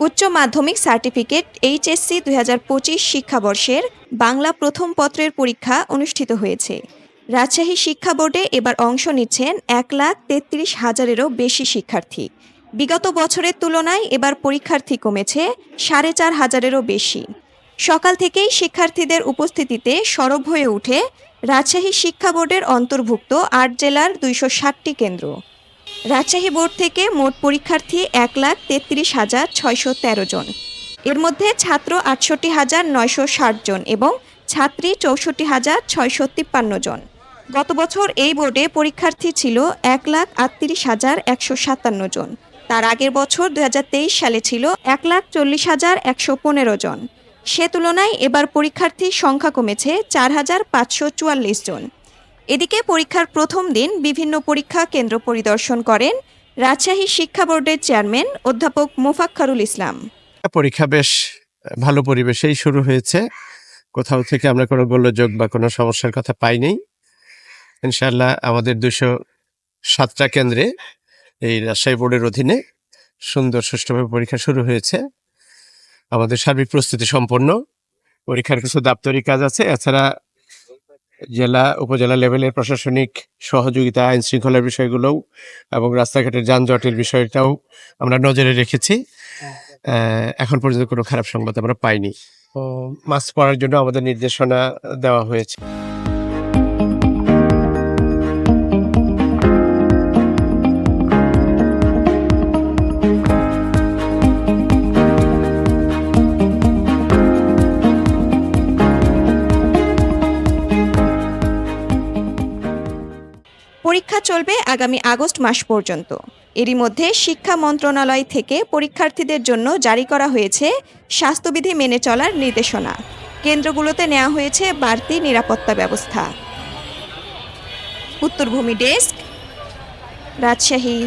উচ্চ মাধ্যমিক certificate HSC দুই হাজার পঁচিশ শিক্ষাবর্ষের বাংলা প্রথম পত্রের পরীক্ষা অনুষ্ঠিত হয়েছে। রাজশাহী শিক্ষা বোর্ডে এবার অংশ নিচ্ছেন এক লাখ তেত্রিশ হাজারেরও বেশি শিক্ষার্থী। বিগত বছরের তুলনায় এবার পরীক্ষার্থী কমেছে সাড়ে চার হাজারেরও বেশি। সকাল থেকেই শিক্ষার্থীদের উপস্থিতিতে সরব হয়ে ওঠে রাজশাহী শিক্ষা বোর্ডের অন্তর্ভুক্ত আট জেলার দুইশো ষাটটি কেন্দ্র। রাজশাহী বোর্ড থেকে মোট পরীক্ষার্থী এক লাখ তেত্রিশ হাজার ছয়শো তেরো জন। এর মধ্যে ছাত্র আটষট্টি হাজার নয়শো ষাট জন এবং ছাত্রী চৌষট্টি হাজার ছয়শো তিপ্পান্ন জন। গত বছর এই বোর্ডে পরীক্ষার্থী ছিল এক লাখ আটত্রিশ হাজার একশো সাতান্ন জন। তার আগের বছর দু হাজার তেইশ সালে ছিল এক লাখ চল্লিশ হাজার একশো পনেরো জন। সে তুলনায় এবার পরীক্ষার্থীর সংখ্যা কমেছে চার হাজার পাঁচশো চুয়াল্লিশ জন। এদিকে পরীক্ষার প্রথম দিন বিভিন্ন পরীক্ষা কেন্দ্র পরিদর্শন করেন রাজশাহী শিক্ষা বোর্ডের চেয়ারম্যান অধ্যাপক মোফাক্কারুল ইসলাম। পরীক্ষা বেশ ভালো পরিবেশেই শুরু হয়েছে। কোথাও থেকে আমরা কোনো গোলযোগ বা কোনো সমস্যার কথা পাইনি। ইনশাল্লাহ আমাদের দুশো সাতটা কেন্দ্রে এই রাজশাহী বোর্ডের অধীনে সুন্দর সুষ্ঠুভাবে পরীক্ষা শুরু হয়েছে। আমাদের সার্বিক প্রস্তুতি সম্পন্ন। পরীক্ষার কিছু দাপ্তরিক কাজ আছে। এছাড়া জেলা উপজেলা লেভেলের প্রশাসনিক সহযোগিতা আইন শৃঙ্খলার বিষয়গুলোও এবং রাস্তাঘাটের যানজটের বিষয়টাও আমরা নজরে রেখেছি। আহ, এখন পর্যন্ত কোনো খারাপ সংবাদ আমরা পাইনি। মাস্ক পরার জন্য আমাদের নির্দেশনা দেওয়া হয়েছে। পরীক্ষা চলবে আগামী আগস্ট মাস পর্যন্ত। এরই মধ্যে শিক্ষা মন্ত্রণালয় থেকে পরীক্ষার্থীদের জন্য জারি করা হয়েছে স্বাস্থ্যবিধি মেনে চলার নির্দেশনা। কেন্দ্রগুলোতে নেওয়া হয়েছে বাড়তি নিরাপত্তা ব্যবস্থা। উত্তরভূমি ডেস্ক, রাজশাহী।